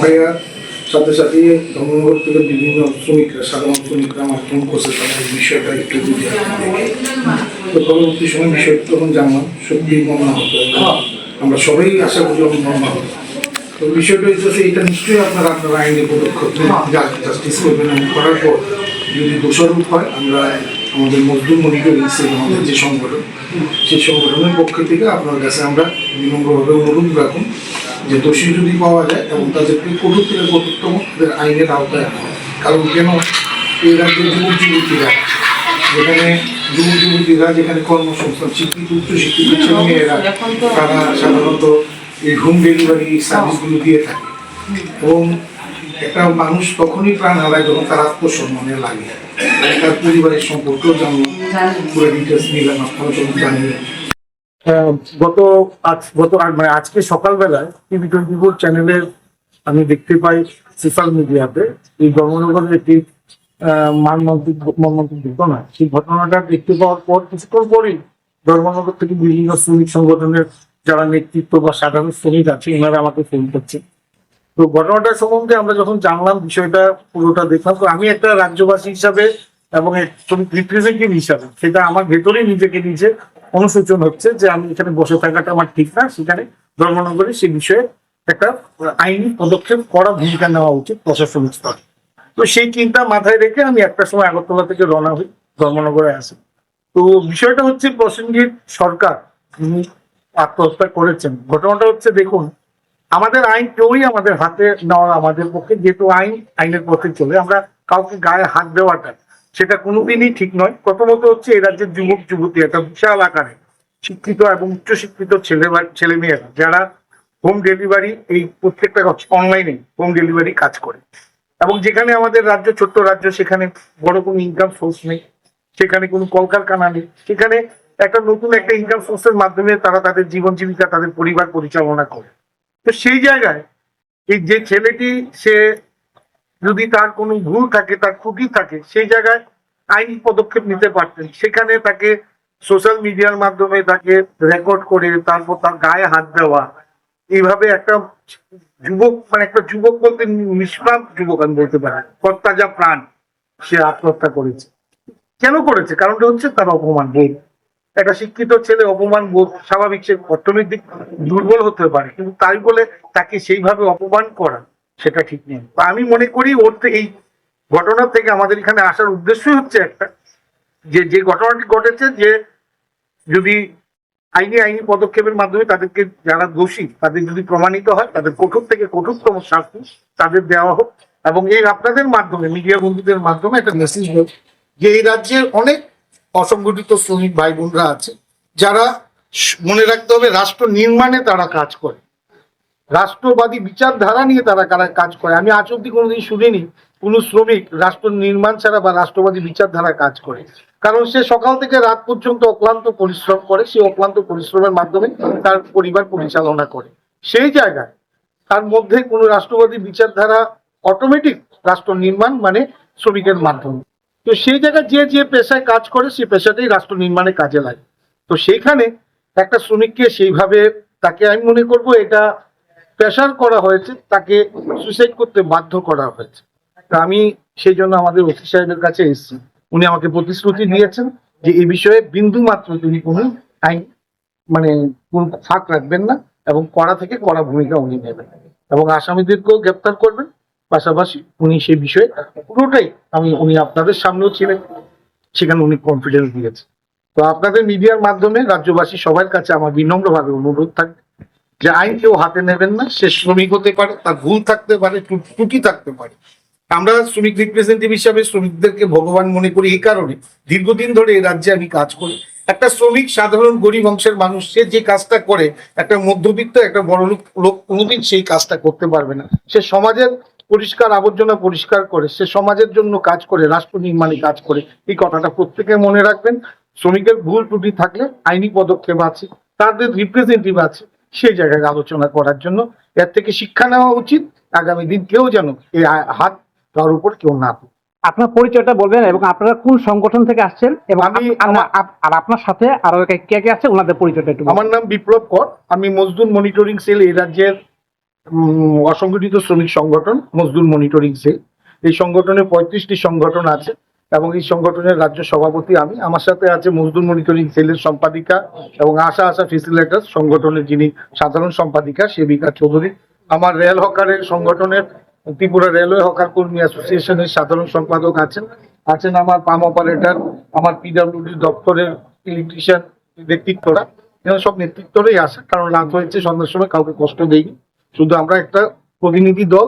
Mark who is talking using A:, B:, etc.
A: ভাইয়া সাথে সাথে ধর্মনগর থেকে বিভিন্ন শ্রমিকরা, সাধারণ শ্রমিকরা আমার ফোন করছে, তাদের বিষয়টা একটু যদি তো পরবর্তী সময় বিষয়টা তখন জানলাম, সত্যি মর্মা হতো। আমরা সবাই আশা করি আমি হতো। তো বিষয়টা হচ্ছে এটা নিশ্চয়ই আপনারা আপনারা আইনি পদক্ষেপ জাস্টিস করবেন এবং করার পর যদি দোষারোপ হয়, আমরা আমাদের মজদুর মনিটরিং সেল আমাদের যে সংগঠন, সেই সংগঠনের পক্ষ থেকে আপনার কাছে আমরা বিনম্রভাবে অনুরোধ রাখুন। যে দোষী যদি পাওয়া যায় এবং তাদেরকে কঠোর থেকে কঠোরতম তাদের আইনের আওতায় আনা হয়। কারণ কেন? এই রাজ্যের যুবক যুবতীরা যেখানে যুবক যুবতীরা যেখানে কর্মসংস্থান শিক্ষিত উচ্চ শিক্ষিত ছেলে মেয়েরা তারা সাধারণত এই হোম ডেলিভারি সার্ভিসগুলো দিয়ে থাকে। এবং একটা মানুষ তখনই প্রাণ হারায় যখন তার আত্মসম্মানে লাগে। তার পরিবারের সম্পর্কেও জানলাম পুরো ডিটেলস নিলাম আপনারা জানিয়ে
B: গত গত মানে আজকে সকালবেলায় টিভি টোয়েন্টি ফোর চ্যানেলের আমি দেখতে পাই সোশ্যাল মিডিয়াতে এই ধর্মনগরের একটি আহ, মর্মান্তিক মর্মান্তিক ঘটনা। সেই ঘটনাটা দেখতে পাওয়ার পর কিছুক্ষণ পরেই ধর্মনগর থেকে বিভিন্ন শ্রমিক সংগঠনের যারা নেতৃত্ব বা সাধারণ শ্রমিক আছে ওনারা আমাকে ফোন করছে। তো ঘটনাটা সম্বন্ধে আমরা যখন জানলাম বিষয়টা পুরোটা দেখলাম তো আমি একটা রাজ্যবাসী হিসাবে এবং রিপ্রেজেন্টেটিভ হিসাবে সেটা আমার ভেতরেই নিজেকে নিজে অনুশোচন হচ্ছে যে আমি এখানে বসে থাকাটা আমার ঠিক না। সেখানে ধর্মনগরে সে বিষয়ে একটা আইনি পদক্ষেপ করা ভূমিকা নেওয়া উচিত প্রশাসনিক স্তরে। তো সেই চিন্তা মাথায় রেখে আমি একটা সময় আগরতলা থেকে রওনা হই, ধর্মনগরে আসি। তো বিষয়টা হচ্ছে প্রসেনজিৎ সরকার তিনি আত্মহত্যা করেছেন। ঘটনাটা হচ্ছে দেখুন, আমাদের আইন কেউই আমাদের হাতে নেওয়া আমাদের পক্ষে, যেহেতু আইন আইনের পথে চলে, আমরা কাউকে গায়ে হাত দেওয়াটা সেটা কোনোদিনই ঠিক নয়। প্রথমত হচ্ছে এ রাজ্যের যুবক, যুবতী, একটা বিশাল আকারে শিক্ষিত এবং উচ্চ শিক্ষিত ছেলে ছেলে মেয়েরা যারা হোম ডেলিভারি এই প্রত্যেকটা অনলাইনে হোম ডেলিভারি কাজ করে। এবং যেখানে আমাদের রাজ্য, ছোট্ট রাজ্য, সেখানে বড় কোনো ইনকাম সোর্স নেই, সেখানে কোনো কলকারখানা নেই, সেখানে একটা নতুন একটা ইনকাম সোর্সের মাধ্যমে তারা তাদের জীবন জীবিকা, তাদের পরিবার পরিচালনা করে। তো সেই জায়গায় এই যে ছেলেটি, সে যদি তার কোনো ভুল থাকে, তার ত্রুটি থাকে, সেই জায়গায় আইনি পদক্ষেপ নিতে পারতেন। সেখানে তাকে সোশ্যাল মিডিয়ার মাধ্যমে তাকে রেকর্ড করে, তারপর তার গায়ে হাত দেওয়া, এইভাবে একটা যুবক মানে একটা যুবক বলতে নিষ্প্রাণ যুবক আমি বলতে পারি, কর্তাজা প্রাণ, সে আত্মহত্যা করেছে। কেন করেছে? কারণটা হচ্ছে তার অপমান বোধ। একটা শিক্ষিত ছেলে অপমান বোধ স্বাভাবিক, সে অর্থনৈতিক দুর্বল হতে পারে, কিন্তু তাই বলে তাকে সেইভাবে অপমান করা। সেটা ঠিক নেই। আমি মনে করি ওর এই ঘটনা থেকে আমাদের এখানে আসার উদ্দেশ্যই হচ্ছে একটা, যে যে ঘটনাটি ঘটেছে, যে যদি আইনি আইনি পদক্ষেপের মাধ্যমে তাদেরকে যারা দোষী, তাদের যদি প্রমাণিত হয়, তাদের কঠোর থেকে কঠোরতম শাস্তি তাদের দেওয়া হোক। এবং এই আপনাদের মাধ্যমে, মিডিয়া বন্ধুদের মাধ্যমে একটা মেসেজ হোক, যে এই রাজ্যের অনেক অসংগঠিত শ্রমিক ভাই বোনরা আছে, যারা মনে রাখতে হবে, রাষ্ট্র নির্মাণে তারা কাজ করে। রাষ্ট্রবাদী বিচারধারা নিয়ে তারা কাজ করে। আমি আজ অব্দি কোনোদিন শুনিনি কোনো শ্রমিক রাষ্ট্র নির্মাণ ছাড়া বা রাষ্ট্রবাদী বিচারধারা কাজ করে। কারণ সে সকাল থেকে রাত পর্যন্ত অক্লান্ত পরিশ্রম করে, সে অক্লান্ত পরিশ্রমের মাধ্যমে তার পরিবার পরিচালনা করে। সেই জায়গায় তার মধ্যে কোনো রাষ্ট্রবাদী বিচারধারা অটোমেটিক রাষ্ট্র নির্মাণ মানে শ্রমিকের মাধ্যমে। তো সেই জায়গায় যে যে পেশায় কাজ করে সেই পেশাটাই রাষ্ট্র নির্মাণে কাজে লাগে। তো সেইখানে একটা শ্রমিককে সেইভাবে তাকে আমি মনে করব এটা প্রেশার করা হয়েছে, তাকে সুইসাইড করতে বাধ্য করা হয়েছে। তা আমি সেই জন্য আমাদের ওসি সাহেবের কাছে এসেছি। উনি আমাকে প্রতিশ্রুতি দিয়েছেন যে এই বিষয়ে বিন্দু মাত্র তিনি কোনো আইন মানে কোন ফাঁক রাখবেন না এবং কড়া থেকে কড়া ভূমিকা উনি নেবেন। এবং আসামিদেরকেও গ্রেপ্তার করবেন। পাশাপাশি উনি সেই বিষয়ে পুরোটাই আমি, উনি আপনাদের সামনেও ছিলেন, সেখানে উনি কনফিডেন্স দিয়েছে তো আপনাদের মিডিয়ার মাধ্যমে রাজ্যবাসী সবার কাছে আমার বিনম্রভাবে অনুরোধ থাকবে। যে আইন কেউ হাতে নেবেন না, সে শ্রমিক হতে পারে, তার ভুল থাকতে পারে ত্রু- ত্রুটি থাকতে পারে। আমরা শ্রমিক রিপ্রেজেন্টেটিভ হিসাবে শ্রমিকদেরকে ভগবান মনে করি এই কারণে। দীর্ঘদিন ধরে এই রাজ্যে আমি কাজ করি। একটা শ্রমিক সাধারণ গরিব অংশের মানুষ, সে যে কাজটা করে, একটা মধ্যবিত্ত, একটা বড় লোক লোক কোনোদিন সেই কাজটা করতে পারবে না। সে সমাজের পরিষ্কার আবর্জনা পরিষ্কার করে, সে সমাজের জন্য কাজ করে, রাষ্ট্র নির্মাণে কাজ করে। এই কথাটা প্রত্যেকে মনে রাখবেন। শ্রমিকের ভুল ত্রুটি থাকলে আইনি পদক্ষেপ আছে, তাদের রিপ্রেজেন্টেটিভ আছে। সেই জায়গায় আলোচনা করার জন্য। এর থেকে শিক্ষা নেওয়া উচিত। আগামী দিন কেউ যেন এই হাত তার উপর কেউ না তুলে।
C: আপনার পরিচয়টা বলবেন এবং আপনারা কোন সংগঠন থেকে আসছেন এবং
A: আমি-
C: আর আপনার সাথে আরও কে কে আছে? ওনাদের পরিচয়টা একটু
A: আমার নাম বিপ্লব কর। আমি মজদুর মনিটরিং সেল এই রাজ্যের
B: অসংগঠিত শ্রমিক সংগঠন মজদুর মনিটরিং সেল। এই সংগঠনে পঁয়ত্রিশটি সংগঠন আছে। এবং এই সংগঠনের রাজ্য সভাপতি আমি। আমার সাথে আছে মজদুর মনিটরিং সেলের সম্পাদিকা এবং আশা আশা ফেসিলেটার সংগঠনের যিনি সাধারণ সম্পাদিকা, সেবিকা চৌধুরী। আমার রেল হকারের সংগঠনের ত্রিপুরা রেলওয়ে হকার কর্মী অ্যাসোসিয়েশনের সাধারণ সম্পাদক আছেন। আছেন আমার পাম অপারেটর আমার পিডাব্লিউডি দপ্তরের ইলেকট্রিশিয়ান ব্যক্তিত্বরা এরা সব নেতৃত্বরাই আসে কারণ রাত হয়েছে, সন্ধ্যার সময় কাউকে কষ্ট দেয়নি শুধু আমরা একটা প্রতিনিধি দল